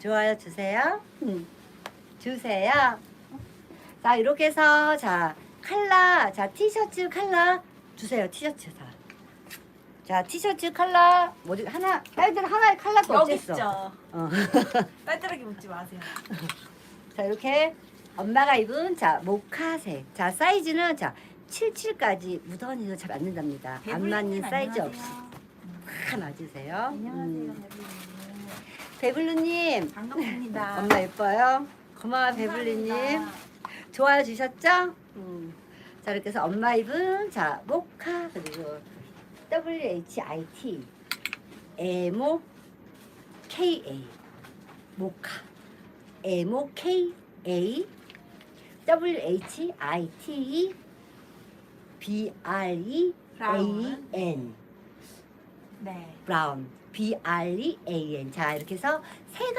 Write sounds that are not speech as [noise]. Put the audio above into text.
좋아요 주세요. 음. 주세요. 자 이렇게 해서 자 칼라 자 티셔츠 칼라 주세요 티셔츠 다. 자 티셔츠 칼라 뭐지 하나 딸들 하나의 칼라도 여기 없겠어. 있죠. 어. [laughs] 딸딸하게 묻지 마세요. [laughs] 자 이렇게 엄마가 입은 자 모카색 자 사이즈는 자 77까지 무던히도 잘 맞는답니다. 안 맞는 사이즈 없이 다 맞으세요. 안녕하세요, 음. 배불리님. 배블루님 반갑습니다. [laughs] 엄마 예뻐요. 고마워 배블루님. 좋아요 주셨죠? 음. 자 이렇게 해서 엄마 입은 자 모카 그리고 W H I T 에모 K A 모카 에모 K A W H I T B R E A. N 네. 브라운 B R E A N 자 이렇게 해서 세 가지